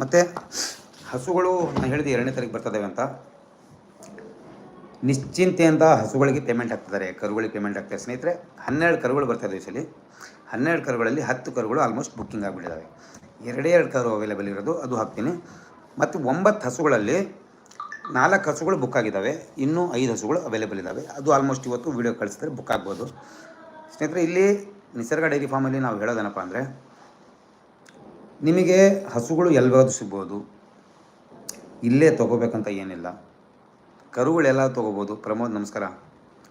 ಮತ್ತು ಹಸುಗಳು ನಾನು ಹೇಳಿದೆ ಎರಡನೇ ತಾರೀಕು ಬರ್ತದವೆ ಅಂತ. ನಿಶ್ಚಿಂತೆಯಿಂದ ಹಸುಗಳಿಗೆ ಪೇಮೆಂಟ್ ಹಾಕ್ತಿದ್ದಾರೆ, ಕರುಗಳಿಗೆ ಪೇಮೆಂಟ್ ಹಾಕ್ತಾರೆ ಸ್ನೇಹಿತರೆ, ಹನ್ನೆರಡು ಕರುಗಳು ಬರ್ತಾ ಇದ್ದಾವೆ ಈ ಸಲ. ಹನ್ನೆರಡು ಕರುಗಳಲ್ಲಿ ಹತ್ತು ಕರುಗಳು ಆಲ್ಮೋಸ್ಟ್ ಬುಕ್ಕಿಂಗ್ ಆಗಿಬಿಟ್ಟಿದ್ದಾವೆ ಎರಡೇ ಎರಡು ಕರು ಅವೈಲೇಬಲ್ ಇರೋದು, ಅದು ಹಾಕ್ತೀನಿ. ಮತ್ತು ಒಂಬತ್ತು ಹಸುಗಳಲ್ಲಿ ನಾಲ್ಕು ಹಸುಗಳು ಬುಕ್ ಆಗಿದ್ದಾವೆ ಇನ್ನೂ ಐದು ಹಸುಗಳು ಅವೈಲೇಬಲ್ ಇದ್ದಾವೆ ಅದು ಆಲ್ಮೋಸ್ಟ್ ಇವತ್ತು ವೀಡಿಯೋ ಕಳಿಸಿದ್ರೆ ಬುಕ್ ಆಗ್ಬೋದು. ಸ್ನೇಹಿತರೆ, ಇಲ್ಲಿ ನಿಸರ್ಗ ಡೈರಿ ಫಾರ್ಮಲ್ಲಿ ನಾವು ಹೇಳೋದೇನಪ್ಪ ಅಂದರೆ ನಿಮಗೆ ಹಸುಗಳು ಎಲ್ಲಾದ್ರೂ ಸಿಗ್ಬೋದು. ಇಲ್ಲೇ ತೊಗೋಬೇಕಂತ ಏನಿಲ್ಲ. ಕರುಗಳೆಲ್ಲ ತೊಗೋಬೋದು. ಪ್ರಮೋದ್ ನಮಸ್ಕಾರ.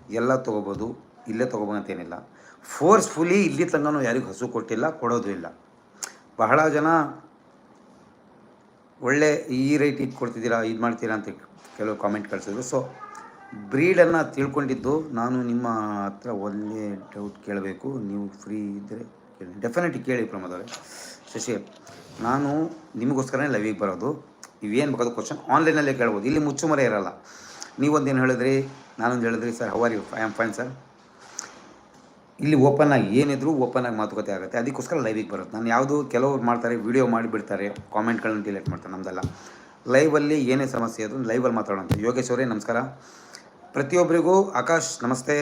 ಎಲ್ಲ ತೊಗೋಬೋದು. ಇಲ್ಲೇ ತೊಗೋಬೇಕಂತ ಏನಿಲ್ಲ. ಫೋರ್ಸ್ಫುಲಿ ಇಲ್ಲಿ ತನಕ ಯಾರಿಗೂ ಹಸು ಕೊಟ್ಟಿಲ್ಲ, ಕೊಡೋದು ಇಲ್ಲ. ಬಹಳ ಜನ ಒಳ್ಳೆ ಈ ರೇಟ್ ಇದು ಕೊಡ್ತಿದ್ದೀರಾ, ಇದು ಮಾಡ್ತೀರಾ ಅಂತ ಕೆಲವು ಕಾಮೆಂಟ್ ಕಳಿಸಿದ್ರು. ಸೊ ಬ್ರೀಡನ್ನು ತಿಳ್ಕೊಂಡಿದ್ದು ನಾನು ನಿಮ್ಮ ಹತ್ರ ಒಂದೇ ಡೌಟ್ ಕೇಳಬೇಕು. ನೀವು ಫ್ರೀ ಇದ್ದರೆ ಕೇಳಿ. ಡೆಫಿನೆಟ್ಲಿ ಕೇಳಿ ಪ್ರಮೋದವ್ರೆ ಶಶಿ ನಾನು ನಿಮಗೋಸ್ಕರನೇ ಲೈವಿಗೆ ಬರೋದು. ಇವೇನು ಬೇಕಾದ ಕ್ವಶನ್ ಆನ್ಲೈನಲ್ಲೇ ಕೇಳ್ಬೋದು. ಇಲ್ಲಿ ಮುಚ್ಚುಮರೆ ಇರಲ್ಲ. ನೀವೊಂದೇನು ಹೇಳಿದ್ರಿ? ನಾನೊಂದು ಹೇಳಿದ್ರಿ sir how are you I am fine sir ಇಲ್ಲಿ ಓಪನ್ ಆಗಿ, ಏನಿದ್ರು ಓಪನ್ ಆಗಿ ಮಾತುಕತೆ ಆಗುತ್ತೆ. ಅದಕ್ಕೋಸ್ಕರ ಲೈವಿಗೆ ಬರುತ್ತೆ ನಾನು ಯಾವುದು ಕೆಲವ್ರು ಮಾಡ್ತಾರೆ ವಿಡಿಯೋ ಮಾಡಿಬಿಡ್ತಾರೆ ಕಾಮೆಂಟ್ಗಳನ್ನ ಡಿಲೀಟ್ ಮಾಡ್ತಾರೆ, ನಮ್ದೆಲ್ಲ. ಲೈವಲ್ಲಿ ಏನೇ ಸಮಸ್ಯೆ ಅದು ಲೈವಲ್ಲಿ ಮಾತಾಡೋಣ. ಯೋಗೇಶ್ ಅವರೇ, ನಮಸ್ಕಾರ. ಪ್ರತಿಯೊಬ್ಬರಿಗೂ ಆಕಾಶ್, ನಮಸ್ತೆ.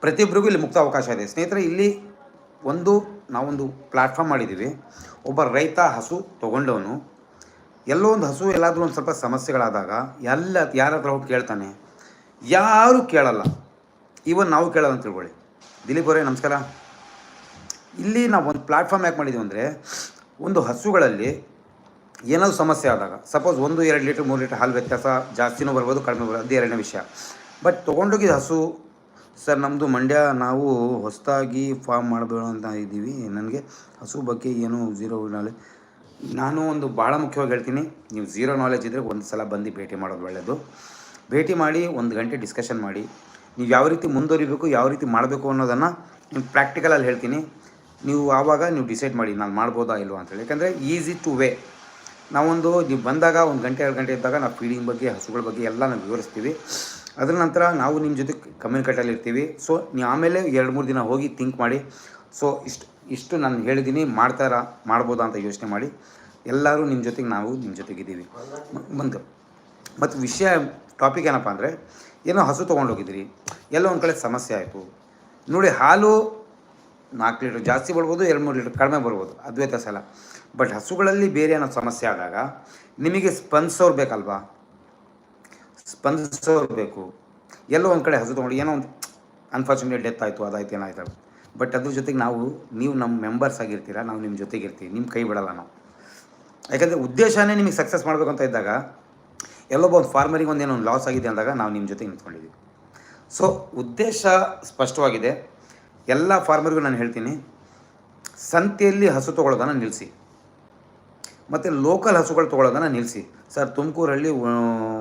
ಪ್ರತಿಯೊಬ್ಬರಿಗೂ ಇಲ್ಲಿ ಮುಕ್ತ ಅವಕಾಶ ಇದೆ. ಸ್ನೇಹಿತರೆ, ಇಲ್ಲಿ ಒಂದು, ನಾವೊಂದು ಪ್ಲ್ಯಾಟ್ಫಾರ್ಮ್ ಮಾಡಿದ್ದೀವಿ. ಒಬ್ಬ ರೈತ ಹಸು ತೊಗೊಂಡವನು. ಎಲ್ಲೋ ಒಂದು ಹಸು ಎಲ್ಲಾದರೂ ಒಂದು ಸ್ವಲ್ಪ ಸಮಸ್ಯೆಗಳಾದಾಗ ಎಲ್ಲ ಯಾರ ಹತ್ರ ಹೋಗಿ ಕೇಳ್ತಾನೆ. ಯಾರೂ ಕೇಳಲ್ಲ. ಇವನ್ ನಾವು ಕೇಳೋದು ಅಂತ ತಿಳ್ಕೊಳ್ಳಿ. ದಿಲೀಪ್ ಅವರೇ, ನಮಸ್ಕಾರ. ಇಲ್ಲಿ ನಾವು ಒಂದು ಪ್ಲ್ಯಾಟ್ಫಾರ್ಮ್ ಯಾಕೆ ಮಾಡಿದ್ದೀವಿ ಅಂದರೆ, ಒಂದು ಹಸುಗಳಲ್ಲಿ ಏನಾದರೂ ಸಮಸ್ಯೆ ಆದಾಗ ಸಪೋಸ್ ಒಂದು, ಎರಡು ಲೀಟ್ರ್, ಮೂರು ಲೀಟ್ರ್ ಹಾಲು ವ್ಯತ್ಯಾಸ ಜಾಸ್ತಿನೂ ಬರ್ಬೋದು, ಕಡಿಮೆ ಬರ್ಬೋದು, ಅದು ಎರಡನೇ ವಿಷಯ. ಬಟ್ ತೊಗೊಂಡೋಗಿದ್ದ ಹಸು ಸರ್ ನಮ್ಮದು ಮಂಡ್ಯ, ನಾವು ಹೊಸದಾಗಿ ಫಾರ್ಮ್ ಮಾಡಬೇಡ ಅಂತ ಇದ್ದೀವಿ. ನನಗೆ ಹಸು ಬಗ್ಗೆ ಏನು ಝೀರೋ ನಾಲೆಜ್ ನಾನು ಒಂದು ಭಾಳ ಮುಖ್ಯವಾಗಿ ಹೇಳ್ತೀನಿ. ನೀವು ಝೀರೋ ನಾಲೆಜ್ ಇದ್ದರೆ ಒಂದು ಸಲ ಬಂದು ಭೇಟಿ ಮಾಡೋದು ಒಳ್ಳೆಯದು ಭೇಟಿ ಮಾಡಿ ಒಂದು ಗಂಟೆ ಡಿಸ್ಕಷನ್ ಮಾಡಿ. ನೀವು ಯಾವ ರೀತಿ ಮುಂದುವರಿಬೇಕು, ಯಾವ ರೀತಿ ಮಾಡಬೇಕು ಅನ್ನೋದನ್ನು ನೀವು ಪ್ರಾಕ್ಟಿಕಲಲ್ಲಿ ಹೇಳ್ತೀನಿ. ನೀವು ಆವಾಗ ನೀವು ಡಿಸೈಡ್ ಮಾಡಿ, ನಾನು ಮಾಡ್ಬೋದಾ ಇಲ್ವಾ ಅಂತೇಳಿ ಯಾಕಂದರೆ ಈಸಿ ಟು ವೇ. ನಾವೊಂದು, ನೀವು ಬಂದಾಗ ಒಂದು ಗಂಟೆ, ಎರಡು ಗಂಟೆ ಇದ್ದಾಗ ನಾವು ಫೀಡಿಂಗ್ ಬಗ್ಗೆ, ಹಸುಗಳ ಬಗ್ಗೆ ಎಲ್ಲ ನಾವು ವಿವರಿಸ್ತೀವಿ. ಅದರ ನಂತರ ನಾವು ನಿಮ್ಮ ಜೊತೆ ಕಮ್ಯುನಿಕೇಟಲ್ಲಿ ಇರ್ತೀವಿ ಸೊ ನೀವು ಆಮೇಲೆ ಎರಡು ಮೂರು ದಿನ ಹೋಗಿ ಥಿಂಕ್ ಮಾಡಿ. ಸೊ ಇಷ್ಟು ಇಷ್ಟು ನಾನು ಹೇಳಿದ್ದೀನಿ ಮಾಡ್ತಾರ, ಮಾಡ್ಬೋದಾ ಅಂತ ಯೋಚನೆ ಮಾಡಿ. ಎಲ್ಲರೂ ನಿಮ್ಮ ಜೊತೆಗೆ ನಾವು ನಿಮ್ಮ ಜೊತೆಗಿದ್ದೀವಿ. ಬಂದು, ಮತ್ತು ವಿಷಯ ಟಾಪಿಕ್ ಏನಪ್ಪ ಅಂದರೆ, ಏನೋ ಹಸು ತೊಗೊಂಡೋಗಿದ್ದೀರಿ ಎಲ್ಲೋ ಒಂದು ಕಡೆ ಸಮಸ್ಯೆ ಆಯಿತು. ನೋಡಿ, ಹಾಲು ನಾಲ್ಕು ಲೀಟ್ರ್ ಜಾಸ್ತಿ ಬರ್ಬೋದು, ಎರಡು ಮೂರು ಲೀಟ್ರ್ ಕಡಿಮೆ ಬರ್ಬೋದು. ಅದು ಸಲ. ಬಟ್ ಹಸುಗಳಲ್ಲಿ ಬೇರೆ ಏನೋ ಸಮಸ್ಯೆ ಆದಾಗ ನಿಮಗೆ ಸ್ಪಂದಿಸೋರು ಬೇಕಲ್ವಾ? ಸ್ಪಂದಿಸೋರು ಬೇಕು ಎಲ್ಲೋ ಒಂದು ಕಡೆ ಹಸು ತೊಗೊಂಡು ಏನೋ ಒಂದು ಅನ್ಫಾರ್ಚುನೇಟ್ ಡೆತ್ ಆಯಿತು, ಅದಾಯ್ತು, ಏನಾಯ್ತು. ಬಟ್ ಅದ್ರ ಜೊತೆಗೆ ನಾವು, ನೀವು ನಮ್ಮ ಮೆಂಬರ್ಸ್ ಆಗಿರ್ತೀರ, ನಾವು ನಿಮ್ಮ ಜೊತೆಗೆ ಇರ್ತೀವಿ ನಿಮ್ಮ ಕೈ ಬಿಡಲ್ಲ ನಾವು. ಯಾಕಂದರೆ ಉದ್ದೇಶನೇ ನಿಮಗೆ ಸಕ್ಸಸ್ ಮಾಡಬೇಕು ಅಂತ ಇದ್ದಾಗ, ಎಲ್ಲೊಬ್ಬ ಒಂದು ಫಾರ್ಮರಿಗೆ ಒಂದು ಲಾಸ್ ಆಗಿದೆ ಅಂದಾಗ ನಾವು ನಿಮ್ಮ ಜೊತೆಗೆ ನಿಂತ್ಕೊಂಡಿದ್ದೀವಿ ಸೊ ಉದ್ದೇಶ ಸ್ಪಷ್ಟವಾಗಿದೆ. ಎಲ್ಲ ಫಾರ್ಮರ್ಗೂ ನಾನು ಹೇಳ್ತೀನಿ, ಸಂತೆಯಲ್ಲಿ ಹಸು ತೊಗೊಳ್ಳೋದನ್ನು ನಿಲ್ಲಿಸಿ ಮತ್ತು ಲೋಕಲ್ ಹಸುಗಳು ತೊಗೊಳ್ಳೋದನ್ನು ನಿಲ್ಲಿಸಿ ಸರ್, ತುಮಕೂರಲ್ಲಿ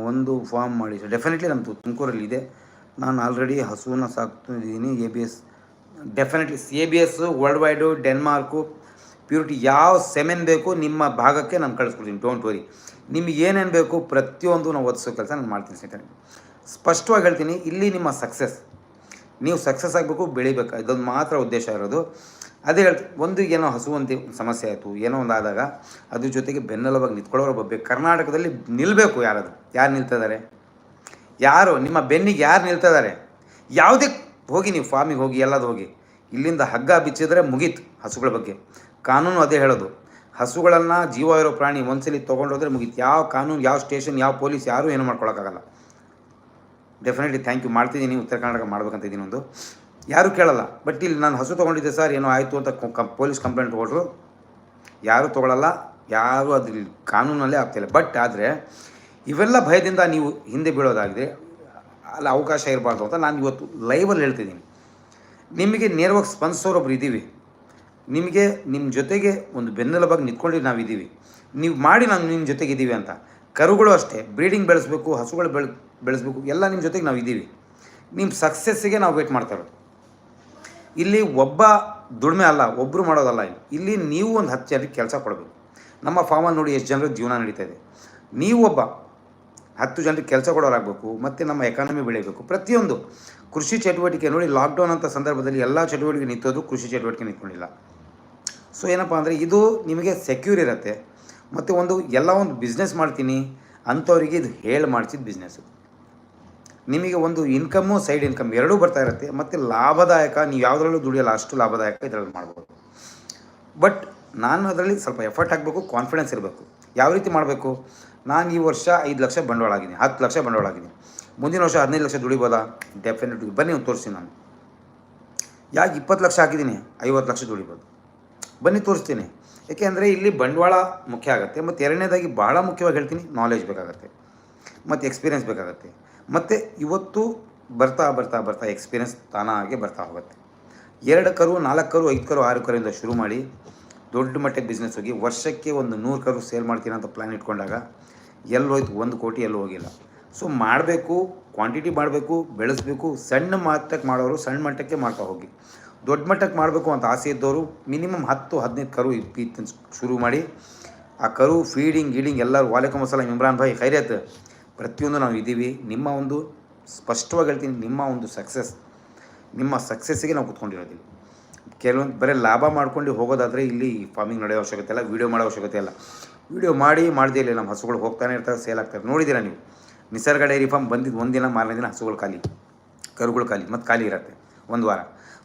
ಒಂದು ಫಾರ್ಮ್ ಮಾಡಿ ಸರ್. ಡೆಫಿನೆಟ್ಲಿ ನಮ್ಮ ತುಮಕೂರಲ್ಲಿ ಇದೆ. ನಾನು ಆಲ್ರೆಡಿ ಹಸುವನ್ನ ಸಾಕ್ತಿದ್ದೀನಿ A B S definitely A B S worldwide Denmark purity ಯಾವ ಸೆಮೆನ್ ಬೇಕು ನಿಮ್ಮ ಭಾಗಕ್ಕೆ ನಾನು ಕಳಿಸ್ಕೊಡ್ತೀನಿ ಡೋಂಟ್ ವರಿ ನಿಮ್ಗೆ ಏನೇನು ಬೇಕು ಪ್ರತಿಯೊಂದು ನಾವು ಒದಿಸೋ ಕೆಲಸ ನಾನು ಮಾಡ್ತೀನಿ ಸ್ನೇಹಿತರೆ. ಸ್ಪಷ್ಟವಾಗಿ ಹೇಳ್ತೀನಿ, ಇಲ್ಲಿ ನಿಮ್ಮ ಸಕ್ಸಸ್ ನೀವು ಸಕ್ಸಸ್ ಆಗಬೇಕು, ಬೆಳಿಬೇಕು. ಇದೊಂದು ಮಾತ್ರ ಉದ್ದೇಶ ಇರೋದು. ಅದೇ ಹೇಳ್ತೀನಿ ಒಂದು ಏನೋ ಹಸು ಅಂತ ಸಮಸ್ಯೆ ಆಯಿತು, ಏನೋ ಒಂದು ಆದಾಗ ಅದ್ರ ಜೊತೆಗೆ ಬೆನ್ನೆಲುಬಾಗಿ ನಿಂತ್ಕೊಳ್ಳೋರು ಬಗ್ಗೆ ಕರ್ನಾಟಕದಲ್ಲಿ ನಿಲ್ಲಬೇಕು ಯಾರದು? ಯಾರು ನಿಲ್ತಿದ್ದಾರೆ? ಯಾರು? ನಿಮ್ಮ ಬೆನ್ನಿಗೆ ಯಾರು ನಿಲ್ತಿದ್ದಾರೆ? ಯಾವುದೇ ಹೋಗಿ ನೀವು ಫಾರ್ಮಿಗೆ ಹೋಗಿ, ಎಲ್ಲದು ಹೋಗಿ. ಇಲ್ಲಿಂದ ಹಗ್ಗ ಬಿಚ್ಚಿದ್ರೆ ಮುಗೀತು ಹಸುಗಳ ಬಗ್ಗೆ. ಕಾನೂನು ಅದೇ ಹೇಳೋದು. ಹಸುಗಳನ್ನು ಜೀವ ಇರೋ ಪ್ರಾಣಿ ಒಂದ್ಸಲಿ ತೊಗೊಂಡೋದ್ರೆ ಮುಗೀತು. ಯಾವ ಕಾನೂನು, ಯಾವ ಸ್ಟೇಷನ್, ಯಾವ ಪೊಲೀಸ್ ಯಾರೂ ಏನು ಮಾಡ್ಕೊಳಕ್ಕಾಗಲ್ಲ. ಡೆಫಿನೆಟ್ಲಿ ಥ್ಯಾಂಕ್ ಯು ಮಾಡ್ತಿದ್ದೀನಿ, ಉತ್ತರ ಕರ್ನಾಟಕ ಮಾಡ್ಬೇಕಂತ ಇದ್ದೀನಿ ಒಂದು. ಯಾರೂ ಕೇಳಲ್ಲ. ಬಟ್ ಇಲ್ಲಿ ನಾನು ಹಸು ತೊಗೊಂಡಿದ್ದೆ ಸರ್ ಏನೋ ಆಯಿತು ಅಂತ ಪೊಲೀಸ್ ಕಂಪ್ಲೇಂಟ್ ಕೊಟ್ಟರು ಯಾರೂ ತೊಗೊಳಲ್ಲ, ಯಾರೂ ಅದ್ರ ಕಾನೂನಲ್ಲೇ ಆಗ್ತಿಲ್ಲ ಬಟ್ ಆದರೆ, ಇವೆಲ್ಲ ಭಯದಿಂದ ನೀವು ಹಿಂದೆ ಬೀಳೋದಾಗಿದೆ. ಅಲ್ಲಿ ಅವಕಾಶ ಇರಬಾರ್ದು ಅಂತ ನಾನು ಇವತ್ತು ಲೈವಲ್ಲಿ ಹೇಳ್ತಿದ್ದೀನಿ. ನಿಮಗೆ ನೇರವಾಗಿ ಸ್ಪಂದಿಸೋರೊಬ್ರು ಇದ್ದೀವಿ ನಿಮಗೆ ನಿಮ್ಮ ಜೊತೆಗೆ ಒಂದು ಬೆನ್ನೆಲುಬಾಗಿ ನಿಂತ್ಕೊಂಡು ನಾವಿದ್ದೀವಿ ನೀವು ಮಾಡಿ ನಾನು ನಿಮ್ಮ ಜೊತೆಗೆ ಇದ್ದೀವಿ ಅಂತ. ಕರುಗಳು ಅಷ್ಟೇ. ಬ್ರೀಡಿಂಗ್ ಬೆಳೆಸ್ಬೇಕು, ಹಸುಗಳು ಬೆಳೆ ಬೆಳೆಸಬೇಕು, ಎಲ್ಲ ನಿಮ್ಮ ಜೊತೆಗೆ ನಾವು ಇದ್ದೀವಿ ನಿಮ್ಮ ಸಕ್ಸಸ್ಸಿಗೆ ನಾವು ವೇಟ್ ಮಾಡ್ತಾ ಇರೋದು. ಇಲ್ಲಿ ಒಬ್ಬ ದುಡಿಮೆ ಅಲ್ಲ ಒಬ್ಬರು ಮಾಡೋದಲ್ಲ ಇಲ್ಲಿ. ಇಲ್ಲಿ ನೀವು ಒಂದು ಹತ್ತು ಜನರಿಗೆ ಕೆಲಸ ಕೊಡಬೇಕು. ನಮ್ಮ ಫಾರ್ಮಲ್ಲಿ ನೋಡಿ ಎಷ್ಟು ಜನರ ಜೀವನ ನಡೀತಾ ಇದೆ. ನೀವು ಒಬ್ಬ ಹತ್ತು ಜನರಿಗೆ ಕೆಲಸ ಕೊಡೋರಾಗಬೇಕು, ಮತ್ತು ನಮ್ಮ ಎಕಾನಮಿ ಬೆಳೀಬೇಕು. ಪ್ರತಿಯೊಂದು ಕೃಷಿ ಚಟುವಟಿಕೆ ನೋಡಿ ಲಾಕ್ಡೌನ್ ಅಂತ ಸಂದರ್ಭದಲ್ಲಿ ಎಲ್ಲ ಚಟುವಟಿಕೆ ನಿಂತೋದು ಕೃಷಿ ಚಟುವಟಿಕೆ ನಿಂತ್ಕೊಂಡಿಲ್ಲ. ಸೊ ಏನಪ್ಪ ಅಂದರೆ ಇದು ನಿಮಗೆ ಸೆಕ್ಯೂರ್ ಇರುತ್ತೆ. ಮತ್ತು ಒಂದು ಎಲ್ಲ ಒಂದು ಬಿಸ್ನೆಸ್ ಮಾಡ್ತೀನಿ, ಅಂಥವ್ರಿಗೆ ಇದು ಹೇಳಿ ಮಾಡಿಸಿದ ಬಿಸ್ನೆಸ್ಸು ನಿಮಗೆ ಒಂದು ಇನ್ಕಮ್ಮು ಸೈಡ್ ಇನ್ಕಮ್ ಎರಡೂ ಬರ್ತಾ ಇರುತ್ತೆ. ಮತ್ತು ಲಾಭದಾಯಕ, ನೀವು ಯಾವುದರಲ್ಲೂ ದುಡಿಯಲ್ಲ, ಅಷ್ಟು ಲಾಭದಾಯಕ ಇದರಲ್ಲಿ ಮಾಡ್ಬೋದು. ಬಟ್ ನಾನು ಅದರಲ್ಲಿ ಸ್ವಲ್ಪ ಎಫರ್ಟ್ ಹಾಕಬೇಕು ಕಾನ್ಫಿಡೆನ್ಸ್ ಇರಬೇಕು. ಯಾವ ರೀತಿ ಮಾಡಬೇಕು? ನಾನು ಈ ವರ್ಷ ಐದು ಲಕ್ಷ ಬಂಡವಾಳ ಆಗಿದ್ದೀನಿ ಹತ್ತು ಲಕ್ಷ ಬಂಡವಾಳ ಆಗಿದ್ದೀನಿ ಮುಂದಿನ ವರ್ಷ ಹದಿನೈದು ಲಕ್ಷ ದುಡಿಬೋದಾ? ಡೆಫಿನೆಟ್ ಬನ್ನಿ ಒಂದು ತೋರಿಸ್ತೀನಿ ನಾನು. ಯಾಕೆ ಇಪ್ಪತ್ತು ಲಕ್ಷ ಹಾಕಿದ್ದೀನಿ? ಐವತ್ತು ಲಕ್ಷ ದುಡಿಬೋದು. ಬನ್ನಿ ತೋರಿಸ್ತೀನಿ. ಏಕೆಂದರೆ ಇಲ್ಲಿ ಬಂಡವಾಳ ಮುಖ್ಯ ಆಗುತ್ತೆ. ಮತ್ತು ಎರಡನೇದಾಗಿ ಭಾಳ ಮುಖ್ಯವಾಗಿ ಹೇಳ್ತೀನಿ ನಾಲೆಜ್ ಬೇಕಾಗುತ್ತೆ. ಮತ್ತು ಎಕ್ಸ್ಪೀರಿಯೆನ್ಸ್ ಬೇಕಾಗತ್ತೆ. ಮತ್ತು ಇವತ್ತು ಬರ್ತಾ ಬರ್ತಾ ಬರ್ತಾ ಎಕ್ಸ್ಪೀರಿಯನ್ಸ್ ತಾನಾಗೆ ಬರ್ತಾ ಹೋಗುತ್ತೆ. ಎರಡು ಕರು ನಾಲ್ಕು ಕರು ಐದು ಕರು ಆರು ಕರುಯಿಂದ ಶುರು ಮಾಡಿ ದೊಡ್ಡ ಮಟ್ಟಕ್ಕೆ ಬಿಸ್ನೆಸ್ ಹೋಗಿ ವರ್ಷಕ್ಕೆ ಒಂದು ನೂರು ಕರು ಸೇಲ್ ಮಾಡ್ತೀನಿ ಅಂತ ಪ್ಲ್ಯಾನ್ ಇಟ್ಕೊಂಡಾಗ ಎಲ್ಲಿ ಹೋಯ್ತು? ಒಂದು ಕೋಟಿ ಎಲ್ಲೂ ಹೋಗಿಲ್ಲ. ಸೊ ಮಾಡಬೇಕು ಕ್ವಾಂಟಿಟಿ ಮಾಡಬೇಕು, ಬೆಳೆಸಬೇಕು, ಸಣ್ಣ ಮಟ್ಟಕ್ಕೆ ಮಾಡೋರು ಸಣ್ಣ ಮಟ್ಟಕ್ಕೆ ಮಾಡ್ತಾ ಹೋಗಿ. ದೊಡ್ಡ ಮಟ್ಟಕ್ಕೆ ಮಾಡಬೇಕು ಅಂತ ಆಸೆ ಇದ್ದವರು ಮಿನಿಮಮ್ ಹತ್ತು, ಹದಿನೈದು ಕರು ಇಪ್ಪತ್ತು ಶುರು ಮಾಡಿ ಆ ಕರು ಫೀಡಿಂಗ್ ಗೀಡಿಂಗ್ ಎಲ್ಲರೂ ವಾಲೇಕಮ್ ಅಸ್ಸಲಾಂ ಇಮ್ರಾನ್ ಭಾಯ್, ಖೈರಿಯತ್ ಪ್ರತಿಯೊಂದು ನಾವು ಇದ್ದೀವಿ, ನಿಮ್ಮ ಒಂದು ಸ್ಪಷ್ಟವಾಗಿ ಹೇಳ್ತೀನಿ, ನಿಮ್ಮ ಒಂದು ಸಕ್ಸಸ್ ನಿಮ್ಮ ಸಕ್ಸಸ್ಸಿಗೆ ನಾವು ಕುತ್ಕೊಂಡಿರೋದಿಲ್ಲ ಕೆಲವೊಂದು ಬರೀ ಲಾಭ ಮಾಡ್ಕೊಂಡು ಹೋಗೋದಾದರೆ ಇಲ್ಲಿ ಫಾರ್ಮಿಂಗ್ ನಡೆಯೋ ಅವಶ್ಯಕತೆ ಇಲ್ಲ ವೀಡಿಯೋ ಮಾಡೋ ಅವಶ್ಯಕತೆ ಇಲ್ಲ. ವೀಡಿಯೋ ಮಾಡಿ, ಮಾಡದೇ ಇಲ್ಲ ನಮ್ಮ ಹಸುಗಳು ಹೋಗ್ತಾನೆ ಇರ್ತಾರೆ ಸೇಲ್ ಆಗ್ತಾರೆ. ನೋಡಿದ್ದೀರಾ ನೀವು? ನಿಸರ್ಗ ಡೈರಿ ಫಾರ್ಮ್ ಬಂದಿದ್ದು ಒಂದಿನ ಮಾರನೇ ದಿನ ಹಸುಗಳು ಖಾಲಿ, ಕರುಗಳು ಖಾಲಿ, ಮತ್ತು ಖಾಲಿ ಇರುತ್ತೆ, ಒಂದು ವಾರ.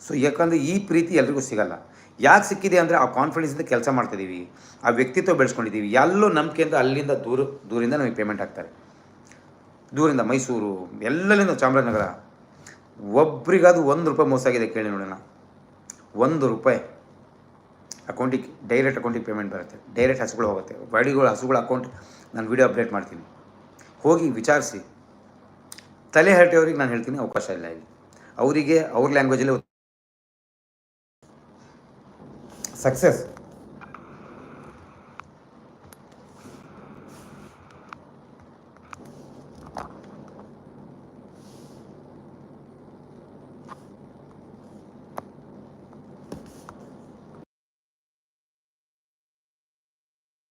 ಸೊ ಯಾಕಂದರೆ ಈ ಪ್ರೀತಿ ಎಲ್ರಿಗೂ ಸಿಗಲ್ಲ. ಯಾಕೆ ಸಿಕ್ಕಿದೆ ಅಂದರೆ ಆ ಕಾನ್ಫಿಡೆನ್ಸಿಂದ ಕೆಲಸ ಮಾಡ್ತಿದ್ದೀವಿ ಆ ವ್ಯಕ್ತಿತ್ವ ಬೆಳೆಸ್ಕೊಂಡಿದ್ದೀವಿ ಎಲ್ಲೋ ನಂಬಿಕೆಯಿಂದ ಅಲ್ಲಿಂದ ದೂರ, ದೂರಿಂದ ನಮಗೆ ಪೇಮೆಂಟ್ ಆಗ್ತಾರೆ. ದೂರಿಂದ ಮೈಸೂರು ಎಲ್ಲರಿಂದ ಚಾಮರಾಜನಗರ ಒಬ್ರಿಗಾದ ಒಂದು ರೂಪಾಯಿ ಮೋಸ ಆಗಿದೆ ಕೇಳಿ ನೋಡೋಣ ಒಂದು ರೂಪಾಯಿ ಅಕೌಂಟಿಗೆ ಡೈರೆಕ್ಟ್ ಅಕೌಂಟಿಗೆ ಪೇಮೆಂಟ್ ಬರುತ್ತೆ. ಡೈರೆಕ್ಟ್ ಹಸುಗಳು ಹೋಗುತ್ತೆ. ಬಾಡಿಗಳು ಹಸುಗಳ ಅಕೌಂಟ್ ನಾನು ವಿಡಿಯೋ ಅಪ್ಡೇಟ್ ಮಾಡ್ತೀನಿ. ಹೋಗಿ ವಿಚಾರಿಸಿ. ತಲೆ ಹರಟೆಯವ್ರಿಗೆ ನಾನು ಹೇಳ್ತೀನಿ ಅವಕಾಶ ಇಲ್ಲ ಇಲ್ಲಿ. ಅವರಿಗೆ ಅವ್ರ ಲ್ಯಾಂಗ್ವೇಜಲ್ಲಿ ಸಕ್ಸಸ್